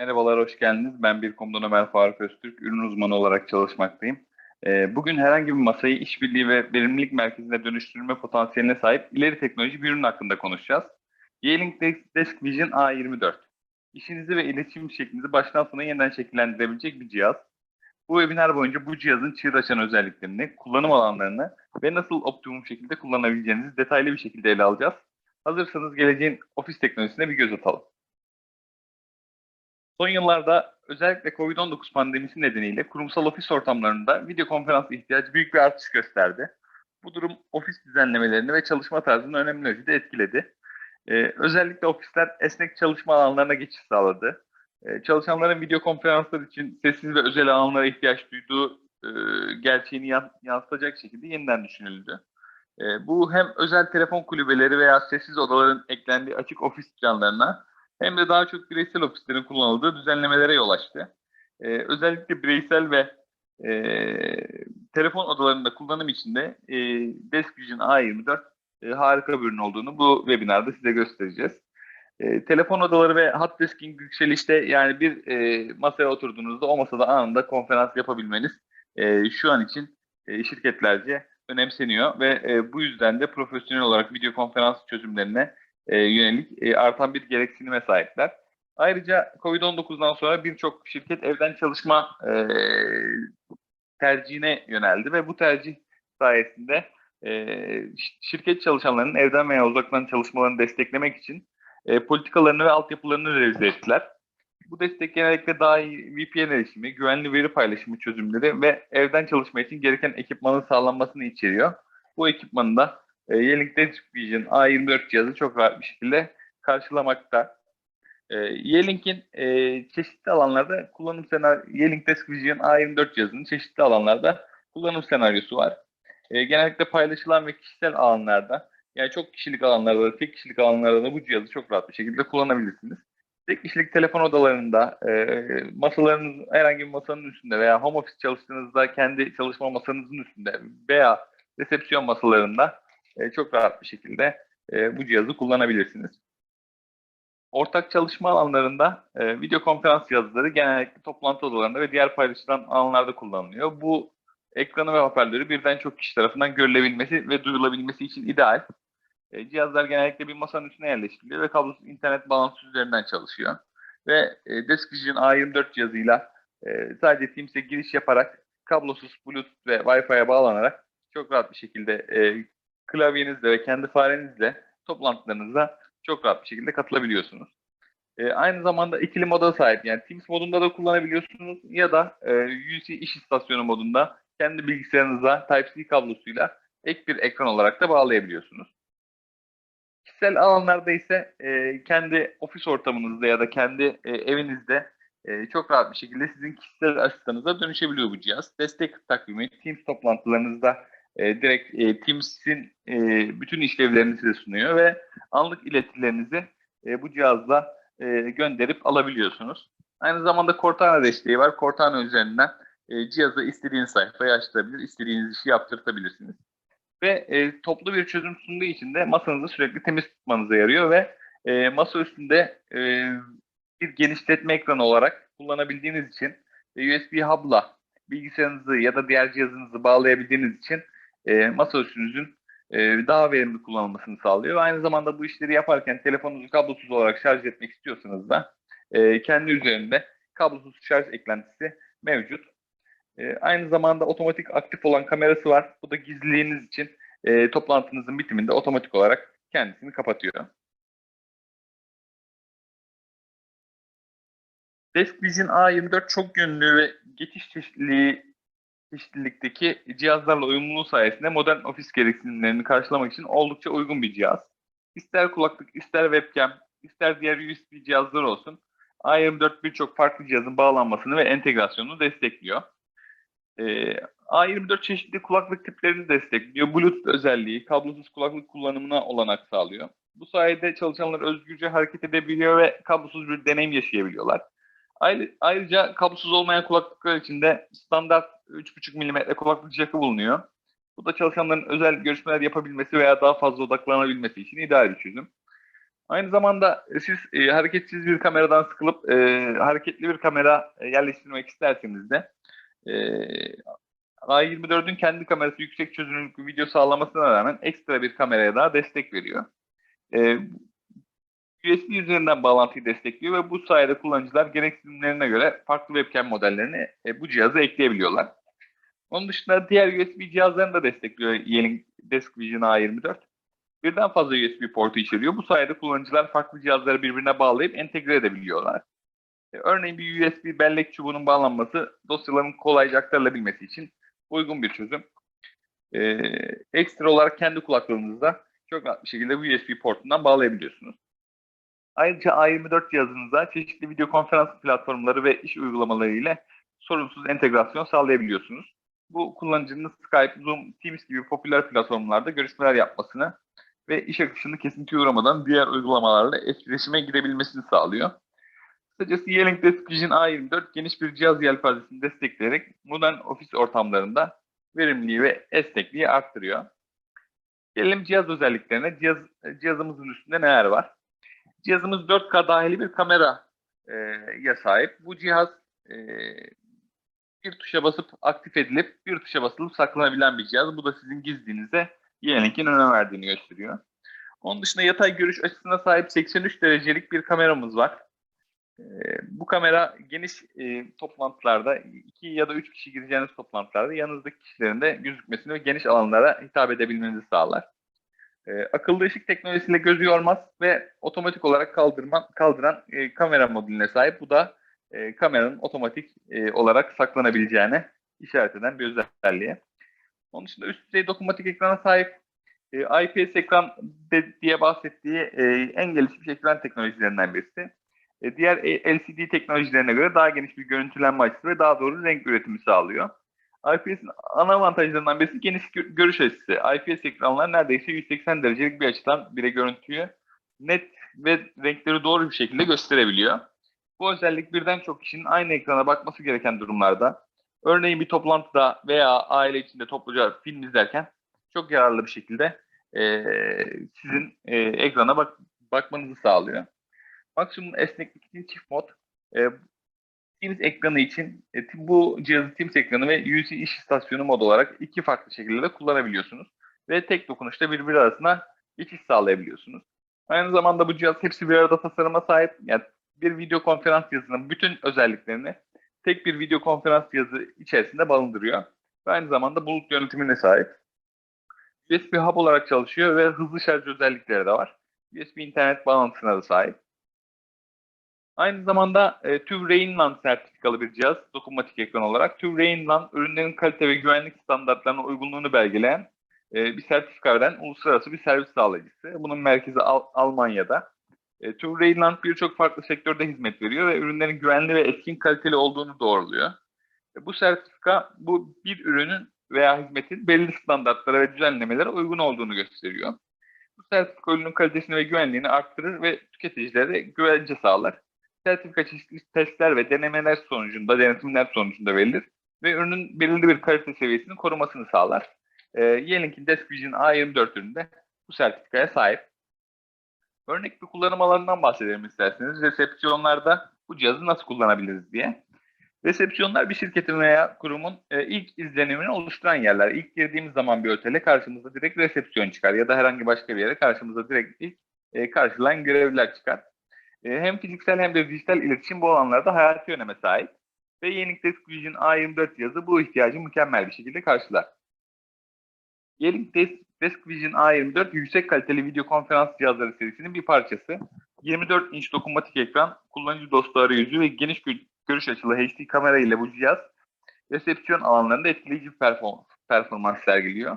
Merhabalar, hoş geldiniz. Ben Birkom'dan Ömer Faruk Öztürk, ürün uzmanı olarak çalışmaktayım. Ee, Bugün herhangi bir masayı işbirliği ve verimlilik merkezine dönüştürme potansiyeline sahip ileri teknoloji bir ürün hakkında konuşacağız. Yealink Desk Vision A24. İşinizi ve iletişim şeklinizi baştan sona yeniden şekillendirebilecek bir cihaz. Bu webinar boyunca bu cihazın çığır açan özelliklerini, kullanım alanlarını ve nasıl optimum şekilde kullanabileceğinizi detaylı bir şekilde ele alacağız. Hazırsanız geleceğin ofis teknolojisine bir göz atalım. Son yıllarda özellikle COVID-19 pandemisi nedeniyle kurumsal ofis ortamlarında video konferans ihtiyacı büyük bir artış gösterdi. Bu durum ofis düzenlemelerini ve çalışma tarzını önemli ölçüde etkiledi. Ee, özellikle ofisler esnek çalışma alanlarına geçiş sağladı. Ee, çalışanların video konferanslar için sessiz ve özel alanlara ihtiyaç duyduğu e, gerçeğini yan- yansıtacak şekilde yeniden düşünüldü. Ee, bu hem özel telefon kulübeleri veya sessiz odaların eklendiği açık ofis planlarına hem de daha çok bireysel ofislerin kullanıldığı düzenlemelere yol açtı. Ee, özellikle bireysel ve e, telefon odalarında kullanım için de e, Desk Vision A24 e, harika bir ürün olduğunu bu webinarda size göstereceğiz. E, telefon odaları ve hot desking yükselişte yani bir e, masaya oturduğunuzda o masada anında konferans yapabilmeniz e, şu an için e, şirketlerce önemseniyor ve e, bu yüzden de profesyonel olarak video konferans çözümlerine e, yönelik e, artan bir gereksinime sahipler. Ayrıca COVID-19'dan sonra birçok şirket evden çalışma e, tercihine yöneldi ve bu tercih sayesinde e, şirket çalışanlarının evden veya uzaktan çalışmalarını desteklemek için e, politikalarını ve altyapılarını revize ettiler. Bu destek genellikle daha iyi VPN erişimi, güvenli veri paylaşımı çözümleri ve evden çalışma için gereken ekipmanın sağlanmasını içeriyor. Bu ekipmanı da e, Desk Vision A24 cihazı çok rahat bir şekilde karşılamakta. E, Yealink'in e, çeşitli alanlarda kullanım senaryo, Yealink Desk Vision A24 cihazının çeşitli alanlarda kullanım senaryosu var. E, genellikle paylaşılan ve kişisel alanlarda, yani çok kişilik alanlarda da tek kişilik alanlarda da bu cihazı çok rahat bir şekilde kullanabilirsiniz. Tek kişilik telefon odalarında, e, masalarınız herhangi bir masanın üstünde veya home office çalıştığınızda kendi çalışma masanızın üstünde veya resepsiyon masalarında e, çok rahat bir şekilde e, bu cihazı kullanabilirsiniz. Ortak çalışma alanlarında e, video konferans cihazları genellikle toplantı odalarında ve diğer paylaşılan alanlarda kullanılıyor. Bu ekranı ve hoparlörü birden çok kişi tarafından görülebilmesi ve duyulabilmesi için ideal. Cihazlar genellikle bir masanın üstüne yerleştiriliyor ve kablosuz internet bağlantısı üzerinden çalışıyor. Ve e, Desk Vision A24 cihazıyla sadece Teams'e giriş yaparak kablosuz Bluetooth ve Wi-Fi'ye bağlanarak çok rahat bir şekilde klavyenizle ve kendi farenizle toplantılarınıza çok rahat bir şekilde katılabiliyorsunuz. E, aynı zamanda ikili moda sahip. Yani Teams modunda da kullanabiliyorsunuz ya da e, UC iş istasyonu modunda kendi bilgisayarınıza Type-C kablosuyla ek bir ekran olarak da bağlayabiliyorsunuz. Kişisel alanlarda ise e, kendi ofis ortamınızda ya da kendi e, evinizde e, çok rahat bir şekilde sizin kişisel asistanınıza dönüşebiliyor bu cihaz. Destek takvimi, Teams toplantılarınızda e, direkt e, Teams'in e, bütün işlevlerini size sunuyor ve anlık iletilerinizi e, bu cihazla e, gönderip alabiliyorsunuz. Aynı zamanda Cortana desteği var. Cortana üzerinden e, cihazı istediğiniz sayfaya açtırabilir, istediğiniz işi yaptırtabilirsiniz. Ve e, toplu bir çözüm sunduğu için de masanızı sürekli temiz tutmanıza yarıyor ve e, masa üstünde e, bir genişletme ekranı olarak kullanabildiğiniz için ve USB hub'la bilgisayarınızı ya da diğer cihazınızı bağlayabildiğiniz için e, masa üstünüzün e, daha verimli kullanılmasını sağlıyor. Ve aynı zamanda bu işleri yaparken telefonunuzu kablosuz olarak şarj etmek istiyorsanız da e, kendi üzerinde kablosuz şarj eklentisi mevcut. E, aynı zamanda otomatik aktif olan kamerası var. Bu da gizliliğiniz için e, toplantınızın bitiminde otomatik olarak kendisini kapatıyor. Desk Vision A24 çok yönlü ve geçiş çeşitliliği çeşitlilikteki cihazlarla uyumluluğu sayesinde modern ofis gereksinimlerini karşılamak için oldukça uygun bir cihaz. İster kulaklık, ister webcam, ister diğer USB cihazlar olsun. A24 birçok farklı cihazın bağlanmasını ve entegrasyonunu destekliyor. Ee, A24 çeşitli kulaklık tiplerini destekliyor. Bluetooth özelliği, kablosuz kulaklık kullanımına olanak sağlıyor. Bu sayede çalışanlar özgürce hareket edebiliyor ve kablosuz bir deneyim yaşayabiliyorlar. Ayrı- Ayrıca kablosuz olmayan kulaklıklar için de standart 3.5 mm kulaklık jackı bulunuyor. Bu da çalışanların özel görüşmeler yapabilmesi veya daha fazla odaklanabilmesi için ideal bir çözüm. Aynı zamanda siz e, hareketsiz bir kameradan sıkılıp e, hareketli bir kamera e, yerleştirmek isterseniz de e, A24'ün kendi kamerası yüksek çözünürlüklü video sağlamasına rağmen ekstra bir kameraya daha destek veriyor. E, USB üzerinden bağlantıyı destekliyor ve bu sayede kullanıcılar gereksinimlerine göre farklı webcam modellerini e, bu cihaza ekleyebiliyorlar. Onun dışında diğer USB cihazlarını da destekliyor Yeeling Desk Vision A24. Birden fazla USB portu içeriyor. Bu sayede kullanıcılar farklı cihazları birbirine bağlayıp entegre edebiliyorlar. E, örneğin bir USB bellek çubuğunun bağlanması dosyaların kolayca aktarılabilmesi için uygun bir çözüm. E, ekstra olarak kendi kulaklığınızda çok rahat bir şekilde bu USB portundan bağlayabiliyorsunuz. Ayrıca A24 cihazınıza çeşitli video konferans platformları ve iş uygulamaları ile sorunsuz entegrasyon sağlayabiliyorsunuz. Bu kullanıcının Skype, Zoom, Teams gibi popüler platformlarda görüşmeler yapmasını ve iş akışını kesintiye uğramadan diğer uygulamalarla etkileşime girebilmesini sağlıyor. Kısacası Yeeling Desk Vision A24 geniş bir cihaz yelpazesini destekleyerek modern ofis ortamlarında verimliliği ve esnekliği arttırıyor. Gelelim cihaz özelliklerine. Cihaz, cihazımızın üstünde neler var? Cihazımız 4K dahili bir kamera e, ya sahip. Bu cihaz e, bir tuşa basıp aktif edilip bir tuşa basılıp saklanabilen bir cihaz. Bu da sizin gizliliğinize Yeelink'in önem verdiğini gösteriyor. Onun dışında yatay görüş açısına sahip 83 derecelik bir kameramız var. E, bu kamera geniş e, toplantılarda, 2 ya da 3 kişi gireceğiniz toplantılarda yanınızdaki kişilerin de gözükmesini ve geniş alanlara hitap edebilmenizi sağlar. E, akıllı ışık teknolojisiyle gözü yormaz ve otomatik olarak kaldırma, kaldıran e, kamera modülüne sahip. Bu da e, kameranın otomatik e, olarak saklanabileceğine işaret eden bir özelliği. Onun dışında üst düzey dokunmatik ekrana sahip e, IPS ekran de, diye bahsettiği e, en gelişmiş ekran teknolojilerinden birisi. E, diğer LCD teknolojilerine göre daha geniş bir görüntülenme açısı ve daha doğru renk üretimi sağlıyor. IPS'in ana avantajlarından birisi geniş görüş açısı. IPS ekranlar neredeyse 180 derecelik bir açıdan bile görüntüyü net ve renkleri doğru bir şekilde gösterebiliyor. Bu özellik birden çok kişinin aynı ekrana bakması gereken durumlarda, örneğin bir toplantıda veya aile içinde topluca film izlerken çok yararlı bir şekilde e, sizin e, ekrana bak, bakmanızı sağlıyor. Maksimum esneklik için çift mod. E, Teams ekranı için e, bu cihazı Teams ekranı ve UC iş istasyonu mod olarak iki farklı şekilde de kullanabiliyorsunuz. Ve tek dokunuşta birbiri arasında geçiş sağlayabiliyorsunuz. Aynı zamanda bu cihaz hepsi bir arada tasarıma sahip. Yani bir video konferans cihazının bütün özelliklerini tek bir video konferans cihazı içerisinde barındırıyor. Ve aynı zamanda bulut yönetimine sahip. USB hub olarak çalışıyor ve hızlı şarj özellikleri de var. USB internet bağlantısına da sahip. Aynı zamanda e, TÜV Rheinland sertifikalı bir cihaz, dokunmatik ekran olarak. TÜV Rheinland, ürünlerin kalite ve güvenlik standartlarına uygunluğunu belgeleyen e, bir sertifika veren uluslararası bir servis sağlayıcısı. Bunun merkezi Al- Almanya'da. E, TÜV Rheinland birçok farklı sektörde hizmet veriyor ve ürünlerin güvenli ve etkin kaliteli olduğunu doğruluyor. E, bu sertifika bu bir ürünün veya hizmetin belli standartlara ve düzenlemelere uygun olduğunu gösteriyor. Bu sertifika ürünün kalitesini ve güvenliğini arttırır ve tüketicilere güvence sağlar sertifika çeşitli testler ve denemeler sonucunda, denetimler sonucunda verilir ve ürünün belirli bir kalite seviyesinin korumasını sağlar. E, Yeelink'in Desk Vision A24 üründe bu sertifikaya sahip. Örnek bir kullanım alanından bahsedelim isterseniz. Resepsiyonlarda bu cihazı nasıl kullanabiliriz diye. Resepsiyonlar bir şirketin veya kurumun e, ilk izlenimini oluşturan yerler. İlk girdiğimiz zaman bir otele karşımıza direkt resepsiyon çıkar ya da herhangi başka bir yere karşımıza direkt ilk e, karşılayan görevliler çıkar. E, hem fiziksel hem de dijital iletişim bu alanlarda hayati öneme sahip. Ve Yenik Desk Vision A24 cihazı bu ihtiyacı mükemmel bir şekilde karşılar. Yenik Desk, Desk Vision A24 yüksek kaliteli video konferans cihazları serisinin bir parçası. 24 inç dokunmatik ekran, kullanıcı dostu arayüzü ve geniş görüş açılı HD kamera ile bu cihaz resepsiyon alanlarında etkileyici performans, performans sergiliyor.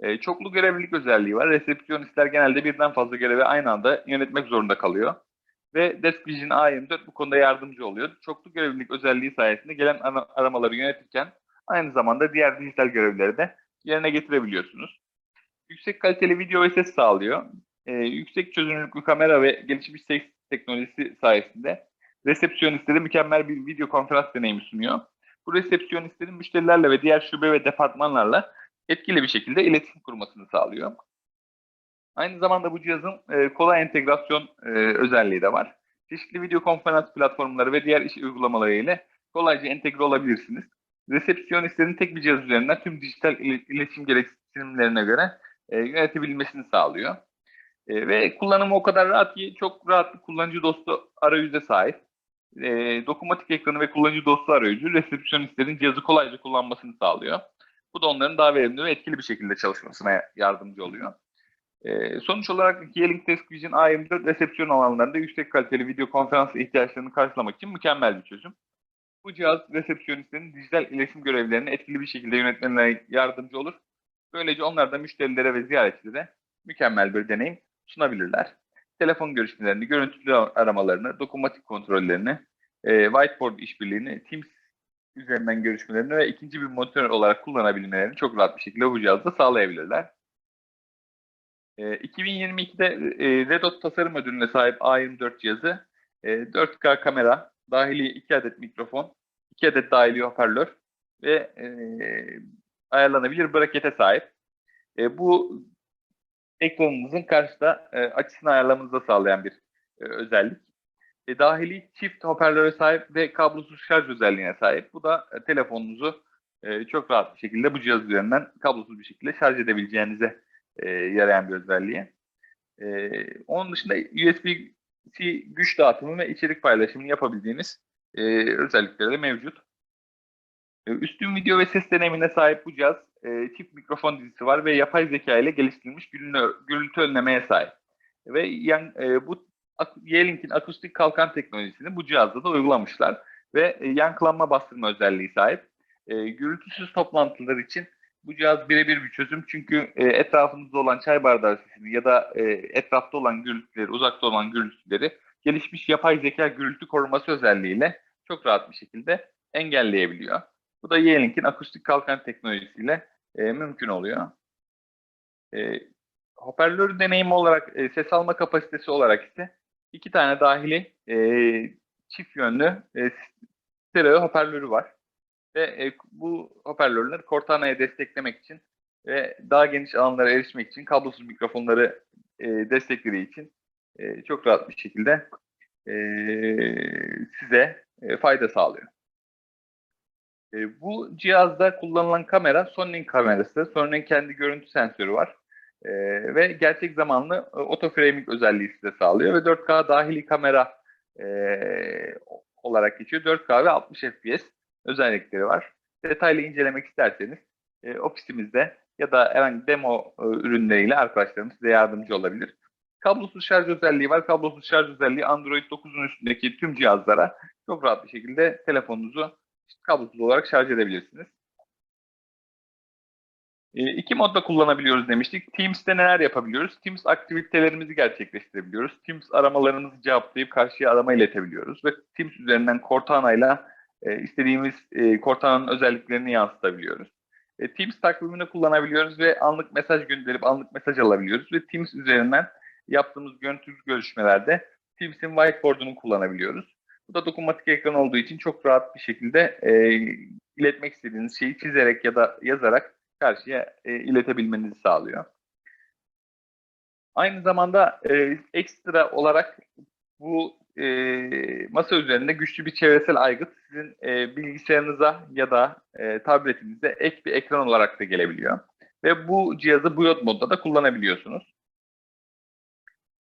E, çoklu görevlilik özelliği var. Resepsiyonistler genelde birden fazla görevi aynı anda yönetmek zorunda kalıyor ve Desk Vision A24 bu konuda yardımcı oluyor. Çoklu görevlilik özelliği sayesinde gelen aramaları yönetirken aynı zamanda diğer dijital görevleri de yerine getirebiliyorsunuz. Yüksek kaliteli video ve ses sağlıyor. Ee, yüksek çözünürlüklü kamera ve gelişmiş ses teknolojisi sayesinde resepsiyonistlere mükemmel bir video konferans deneyimi sunuyor. Bu resepsiyonistlerin müşterilerle ve diğer şube ve departmanlarla etkili bir şekilde iletişim kurmasını sağlıyor. Aynı zamanda bu cihazın e, kolay entegrasyon e, özelliği de var. Çeşitli video konferans platformları ve diğer iş uygulamaları ile kolayca entegre olabilirsiniz. Resepsiyonistlerin tek bir cihaz üzerinden tüm dijital il- iletişim gereksinimlerine göre e, yönetebilmesini sağlıyor. E, ve kullanımı o kadar rahat ki çok rahat bir kullanıcı dostu arayüze sahip. E, dokunmatik ekranı ve kullanıcı dostu arayüzü resepsiyonistlerin cihazı kolayca kullanmasını sağlıyor. Bu da onların daha verimli ve etkili bir şekilde çalışmasına yardımcı oluyor. E, sonuç olarak Yearling Desk Vision A24 resepsiyon alanlarında yüksek kaliteli video konferans ihtiyaçlarını karşılamak için mükemmel bir çözüm. Bu cihaz resepsiyonistlerin dijital iletişim görevlerini etkili bir şekilde yönetmelerine yardımcı olur. Böylece onlar da müşterilere ve ziyaretçilere mükemmel bir deneyim sunabilirler. Telefon görüşmelerini, görüntülü aramalarını, dokunmatik kontrollerini, e, whiteboard işbirliğini, Teams üzerinden görüşmelerini ve ikinci bir monitör olarak kullanabilmelerini çok rahat bir şekilde bu cihazda sağlayabilirler. E, 2022'de e, Red Dot tasarım ödülüne sahip A24 cihazı e, 4K kamera, dahili 2 adet mikrofon, 2 adet dahili hoparlör ve e, ayarlanabilir brakete sahip. E, bu ekranınızın karşıda e, açısını ayarlamanızı da sağlayan bir e, özellik. E, dahili çift hoparlöre sahip ve kablosuz şarj özelliğine sahip. Bu da e, telefonunuzu e, çok rahat bir şekilde bu cihaz üzerinden kablosuz bir şekilde şarj edebileceğinize e, yarayan bir özelliği. E, onun dışında USB-C güç dağıtımı ve içerik paylaşımını yapabildiğiniz e, özellikleri de mevcut. E, üstün video ve ses deneyimine sahip bu cihaz e, çift mikrofon dizisi var ve yapay zeka ile geliştirilmiş gürültü, önlemeye sahip. Ve yan, e, bu Yeelink'in akustik kalkan teknolojisini bu cihazda da uygulamışlar ve e, yankılanma bastırma özelliği sahip. E, gürültüsüz toplantılar için bu cihaz birebir bir çözüm çünkü e, etrafınızda olan çay bardağı sesini ya da e, etrafta olan gürültüleri, uzakta olan gürültüleri gelişmiş yapay zeka gürültü koruması özelliğiyle çok rahat bir şekilde engelleyebiliyor. Bu da Yeelink'in akustik kalkan teknolojisiyle e, mümkün oluyor. E, hoparlör deneyimi olarak, e, ses alma kapasitesi olarak ise iki tane dahili e, çift yönlü e, stereo hoparlörü var. Ve e, bu hoparlörler Cortana'ya desteklemek için ve daha geniş alanlara erişmek için kablosuz mikrofonları e, desteklediği için e, çok rahat bir şekilde e, size e, fayda sağlıyor. E, bu cihazda kullanılan kamera Sony'nin kamerası. Sony'nin kendi görüntü sensörü var. E, ve gerçek zamanlı e, otoframing özelliği size sağlıyor. Ve 4K dahili kamera e, olarak geçiyor. 4K ve 60 FPS özellikleri var. Detaylı incelemek isterseniz e, ofisimizde ya da herhangi demo e, ürünleriyle arkadaşlarımız size yardımcı olabilir. Kablosuz şarj özelliği var. Kablosuz şarj özelliği Android 9'un üstündeki tüm cihazlara çok rahat bir şekilde telefonunuzu kablosuz olarak şarj edebilirsiniz. E, iki modda kullanabiliyoruz demiştik. Teams'te neler yapabiliyoruz? Teams aktivitelerimizi gerçekleştirebiliyoruz. Teams aramalarımızı cevaplayıp karşıya arama iletebiliyoruz. Ve Teams üzerinden Cortana ile e, istediğimiz e, Cortana'nın özelliklerini yansıtabiliyoruz. E, Teams takvimini kullanabiliyoruz ve anlık mesaj gönderip anlık mesaj alabiliyoruz. Ve Teams üzerinden yaptığımız görüntülü görüşmelerde Teams'in whiteboard'unu kullanabiliyoruz. Bu da dokunmatik ekran olduğu için çok rahat bir şekilde e, iletmek istediğiniz şeyi çizerek ya da yazarak karşıya e, iletebilmenizi sağlıyor. Aynı zamanda e, ekstra olarak bu e, masa üzerinde güçlü bir çevresel aygıt sizin e, bilgisayarınıza ya da e, tabletinize ek bir ekran olarak da gelebiliyor. Ve bu cihazı Bluetooth modda da kullanabiliyorsunuz.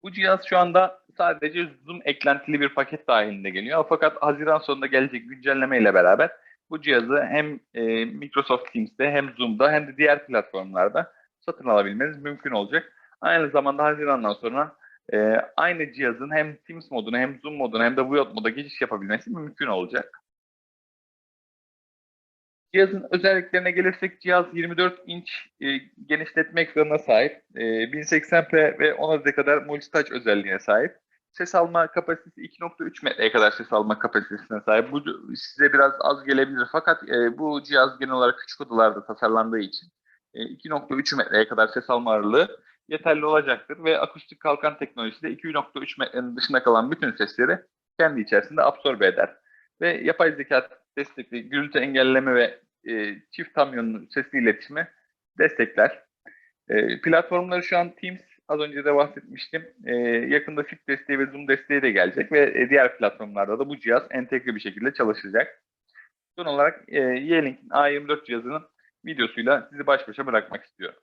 Bu cihaz şu anda sadece Zoom eklentili bir paket dahilinde geliyor. Fakat Haziran sonunda gelecek güncelleme ile beraber bu cihazı hem e, Microsoft Teams'te hem Zoom'da hem de diğer platformlarda satın alabilmeniz mümkün olacak. Aynı zamanda Haziran'dan sonra e, aynı cihazın hem Teams moduna hem Zoom moduna hem de Bluetooth moda geçiş yapabilmesi mümkün olacak. Cihazın özelliklerine gelirsek cihaz 24 inç e, genişletme ekranına sahip. E, 1080p ve 10 Hz'e kadar multitouch özelliğine sahip. Ses alma kapasitesi 2.3 metreye kadar ses alma kapasitesine sahip. Bu size biraz az gelebilir fakat e, bu cihaz genel olarak küçük odalarda tasarlandığı için e, 2.3 metreye kadar ses alma ağırlığı yeterli olacaktır ve akustik kalkan teknolojisi de 2.3 metrenin dışında kalan bütün sesleri kendi içerisinde absorbe eder. Ve yapay zeka destekli gürültü engelleme ve e, çift tam yönlü sesli iletişimi destekler. E, platformları şu an Teams, az önce de bahsetmiştim. E, yakında SIP desteği ve Zoom desteği de gelecek ve e, diğer platformlarda da bu cihaz entegre bir şekilde çalışacak. Son olarak e, Yeelink'in A24 cihazının videosuyla sizi baş başa bırakmak istiyorum.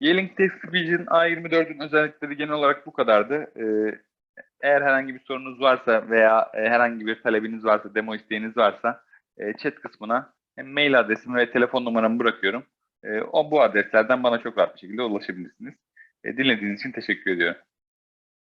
Yeelink Text Vision A24'ün özellikleri genel olarak bu kadardı. Ee, eğer herhangi bir sorunuz varsa veya e, herhangi bir talebiniz varsa, demo isteğiniz varsa e, chat kısmına hem mail adresimi ve telefon numaramı bırakıyorum. E, o bu adreslerden bana çok rahat bir şekilde ulaşabilirsiniz. Dinlediğiniz için teşekkür ediyorum.